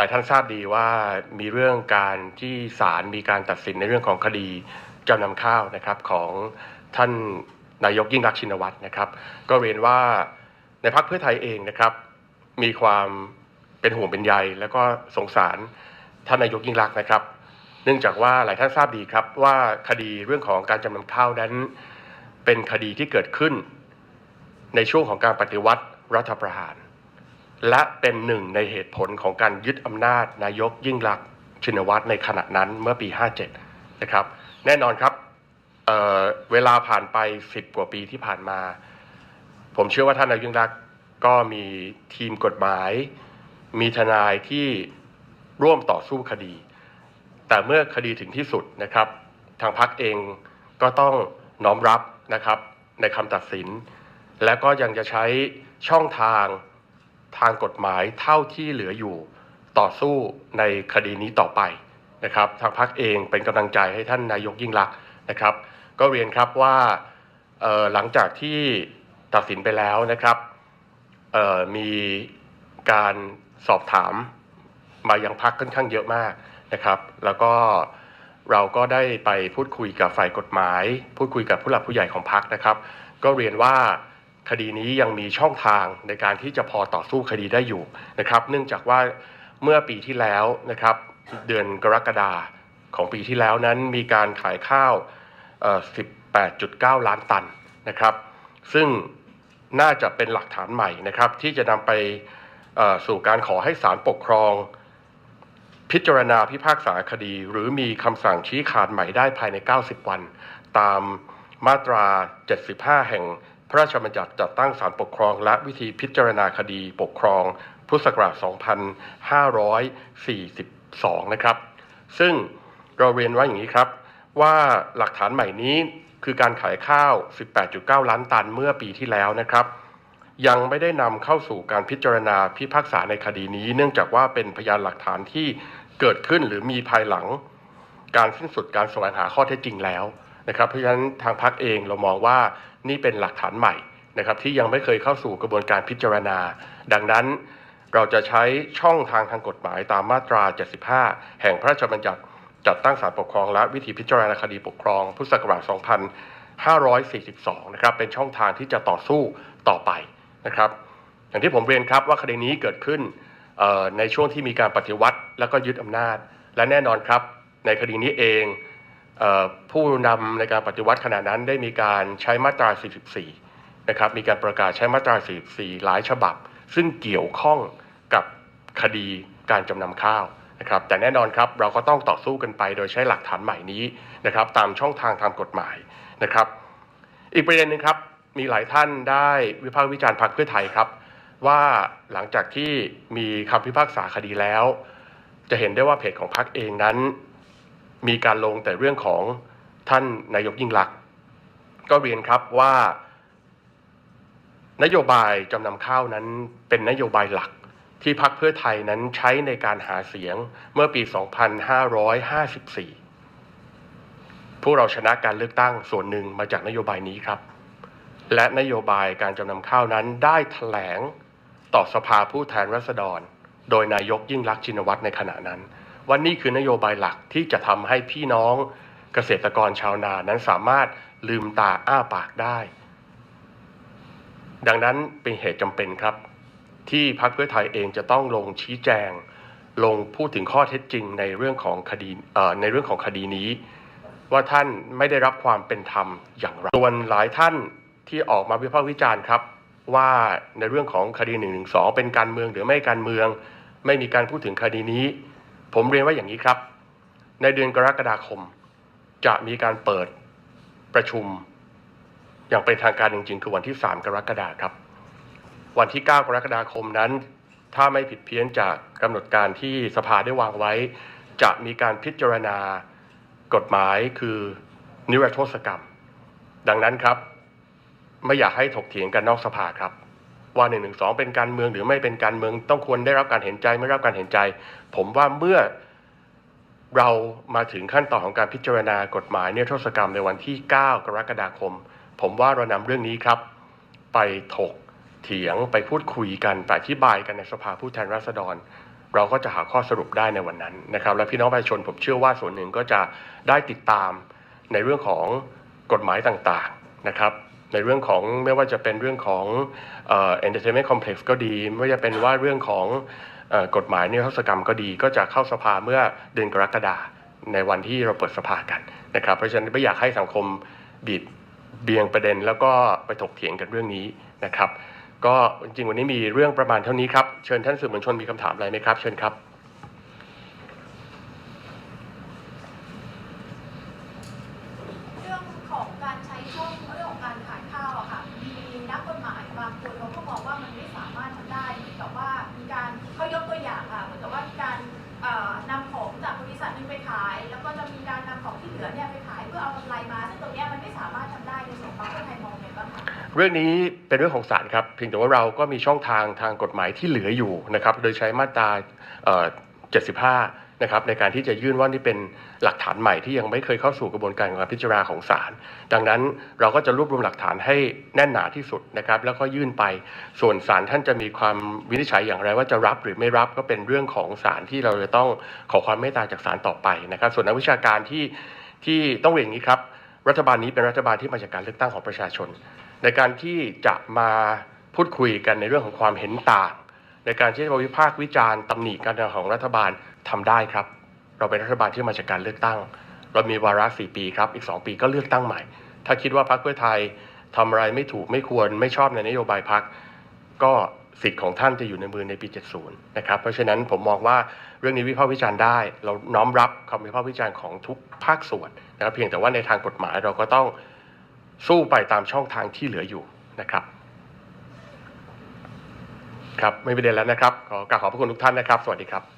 หลายท่านทราบดีว่ามีเรื่องการที่ศาลมีการตัดสินในเรื่องของคดีจำนำข้าวนะครับของท่านนายกยิ่งรักษณ์ชินวัตรนะครับ ก็เรียนว่าในพรรคเพื่อไทยเองนะครับ มีความเป็นห่วงเป็นใยแล้วก็สงสารท่านนายกยิ่งรักษณ์นะครับ เนื่องจากว่าหลายท่านทราบดีครับว่าคดีเรื่องของการจำนำข้าวนั้น เป็นคดีที่เกิดขึ้น ในช่วงของการปฏิวัติรัฐประหาร และเป็นหนึ่งในเหตุผลของการยึดอำนาจนายกยิ่งรักษณ์ชินวัตรในขณะนั้นเมื่อปี 57 นะครับ แน่นอนครับเเวลาผ่านไป 10 กว่าปีที่ผ่านมา ผมเชื่อว่าท่านนายกยิ่งรักษณ์ก็มีทีมกฎหมาย มีทนายที่ร่วมต่อสู้คดี แต่เมื่อคดีถึงที่สุดนะครับ ทางพักเองก็ต้องน้อมรับนะครับในคำตัดสิน และก็ยังจะใช้ช่องทาง ทางกฎหมายเท่าที่เหลืออยู่ต่อสู้ในคดีนี้ต่อไปนะครับทางพักเองเป็นกำลังใจให้ท่านนายกยิ่งรักษณ์นะครับ ก็เรียนครับว่าหลังจากที่ตัดสินไปแล้วนะครับมีการสอบถามมายังพักค่อนข้างเยอะมากนะครับ แล้วก็เราก็ได้ไปพูดคุยกับฝ่ายกฎหมาย พูดคุยกับผู้หลักผู้ใหญ่ของพักนะครับ ก็เรียนว่า คดีนี้ยังมีช่องทางในการที่จะพอต่อสู้คดีได้อยู่นะครับ เนื่องจากว่าเมื่อปีที่แล้วนะครับ เดือนกรกฎาของปีที่แล้วนั้นมีการขายข้าว 18.9 ล้านตันนะครับ ซึ่งน่าจะเป็นหลักฐานใหม่นะครับ ที่จะนำไปสู่การขอให้ศาลปกครอง พิจารณาพิพากษาคดี หรือมีคำสั่งชี้ขาดใหม่ได้ภายใน 90 วัน ตามมาตรา 75 แห่ง พระราชบัญญัติจัดตั้งศาลปกครอง และวิธีพิจารณาคดีปกครอง พุทธศักราช 2542 นะครับ ซึ่งเราเรียนว่าอย่างนี้ครับ ว่าหลักฐานใหม่นี้คือการขายข้าว 18.9 ล้านตันเมื่อปีที่แล้วนะครับ ยังไม่ได้นำเข้าสู่การพิจารณาพิพากษาในคดีนี้ เนื่องจากว่าเป็นพยานหลักฐานที่เกิดขึ้นหรือมีภายหลัง การสิ้นสุดการแสวงหาข้อเท็จจริงแล้วนะครับ เพราะฉะนั้นทางพักเองเรามองว่า นี่เป็นหลักฐานใหม่นะครับที่ยังไม่เคยเข้าสู่กระบวนการพิจารณา ดังนั้นเราจะใช้ช่องทางทางกฎหมายตามมาตรา 75 แห่งพระราชบัญญัติจัดตั้งศาลปกครองและวิธีพิจารณาคดีปกครอง พุทธศักราช 2542 นะครับเป็นช่องทางที่จะต่อสู้ต่อไปนะครับอย่างที่ผมเรียนครับว่าคดีนี้เกิดขึ้นในช่วงที่มีการปฏิวัติ แล้วก็ยึดอำนาจ และแน่นอนครับ ในคดีนี้เอง ผู้นำในการปฏิวัติขณะนั้นได้มีการใช้มาตรา 44 นะครับ มีการประกาศใช้มาตรา 44 หลายฉบับ ซึ่งเกี่ยวข้องกับคดีการจำนำข้าวนะครับ แต่แน่นอนครับเราก็ต้องต่อสู้กันไปโดยใช้หลักฐานใหม่นี้นะครับ ตามช่องทางทางกฎหมายนะครับ อีกประเด็นหนึงครับมีหลายท่านได้วิพากษ์วิจารณ์พรรคเพื่อไทยครับ ว่าหลังจากที่มีคำพิพากษาคดีแล้ว จะเห็นได้ว่าเพจของพรรคเองนั้น มีการลงแต่เรื่องของท่านนายกยิ่งลักษณ์ก็เรียนครับว่า นโยบายจำนำข้าวนั้นเป็นนโยบายหลักที่พรรคเพื่อไทยนั้นใช้ในการหาเสียงเมื่อปี 2554 พวกเราชนะการเลือกตั้งส่วนหนึ่งมาจากนโยบายนี้ครับ และนโยบายการจำนำข้าวนั้นได้ถแถลงต่อสภาผู้แทนราษฎร โดยนายกยิ่งรักษณ์ชินวัตรในขณะนั้น ว่านี่คือนโยบายหลักที่จะทำให้พี่น้องเกษตรกรชาวนานั้นสามารถลืมตาอ้าปากได้ ดังนั้นเป็นเหตุจำเป็นครับ ที่พรรคเพื่อไทยเองจะต้องลงชี้แจง ลงพูดถึงข้อเท็จจริงในเรื่องของคดีในเรื่องของคดีนี้ ว่าท่านไม่ได้รับความเป็นธรรมอย่างไรส่วนหลายท่านที่ออกมาวิพากษ์วิจารณ์ครับ ว่าในเรื่องของคดี1นึเป็นการเมืองหรือไม่การเมือง ไม่มีการพูดถึงคดีนี้ ผมเรียนว่าอย่างนี้ครับ ในเดือนกรกฎาคม จะมีการเปิดประชุม อย่างเป็นทางการจริงๆ คือวันที่ 3 กรกฎาคมครับ วันที่ 9 กรกฎาคมนั้น ถ้าไม่ผิดเพี้ยนจากกำหนดการที่สภาได้วางไว้ จะมีการพิจารณากฎหมายคือนิรโทษกรรม ดังนั้นครับ ไม่อยากให้ถกเถียงกันนอกสภาครับ ว่า1นึเป็นการเมืองหรือไม่เป็นการเมืองต้องควรได้รับการเห็นใจไม่รับการเห็นใจ ผมว่าเมื่อเรามาถึงขั้นตอนของการพิจารณากฎหมายเนิรโทษกรรมในวันที่ 9 กรกฎาคม ผมว่าเรานำเรื่องนี้ครับ ไปถกเถียงไปพูดคุยกันไปอธิบายกันในสภาผู้แทนราษฎร เราก็จะหาข้อสรุปได้ในวันนั้นนะครับ และพี่น้องประชาชนผมเชื่อว่าส่วนหนึ่งก็จะได้ติดตามในเรื่องของกฎหมายต่างๆนะครับ ในเรื่องของไม่ว่าจะเป็นเรื่องของเอ่อ entertainment complex ก็ดี ไม่ว่าจะเป็นว่าเรื่องของกฎหมายนิรโทษกรรมก็ดี ก็จะเข้าสภาเมื่อเดือนกรกฎาในวันที่เราเปิดสภากันนะครับ เพราะฉะนั้นไม่อยากให้สังคมบีบเบียงประเด็น แล้วก็ไปถกเถียงกันเรื่องนี้นะครับ ก็จริงวันนี้มีเรื่องประมาณเท่านี้ครับ เชิญท่านสื่อมวลชนมีคำถามอะไรไหมครับ เชิญครับ เรื่องนี้เป็นเรื่องของศาลครับเพียงแต่ว่าเราก็มีช่องทางทางกฎหมายที่เหลืออยู่นะครับ โดยใช้มาตรา75 นะครับ ในการที่จะยื่นว่านี่เป็นหลักฐานใหม่ที่ยังไม่เคยเข้าสู่กระบวนการการพิจารณาของศาลดังนั้นเราก็จะรวบรวมหลักฐานให้แน่นหนาที่สุดนะครับ แล้วก็ยื่นไปส่วนศาลท่านจะมีความวินิจฉัยอย่างไรว่าจะรับหรือไม่รับก็เป็นเรื่องของศาลที่เราจะต้องขอความเมตตาจากศาลต่อไปนะครับ ส่วนนักวิชาการที่ที่ต้องเรียนอย่างนี้ครับ รัฐบาลนี้เป็นรัฐบาลที่มาจากการเลือกตั้งของประชาชน ในการที่จะมาพูดคุยกันในเรื่องของความเห็นต่าง ในการที่จะวิพากษ์วิจารณ์ตำหนิการทำของรัฐบาลทำได้ครับ เราเป็นรัฐบาลที่มาจากการเลือกตั้ง เรามีวาระสี่ปีครับอีกสองปีก็เลือกตั้งใหม่ ถ้าคิดว่าพรรคเพื่อไทยทำอะไรไม่ถูกไม่ควรไม่ชอบในนโยบายพรรคก็สิทธิ์ของท่านจะอยู่ในมือในปี 70 นะครับ เพราะฉะนั้นผมมองว่า เรื่องนี้วิพากษ์วิจารณ์ได้ เราน้อมรับคำวิพากษ์วิจารณ์ของทุกภาคส่วนนะครับ เพียงแต่ว่าในทางกฎหมายเราก็ต้องสู้ไปตามช่องทางที่เหลืออยู่นะครับ ครับไม่ประเด็นแล้วนะครับ ขอกราบขอบพระคุณทุกท่านนะครับ สวัสดีครับ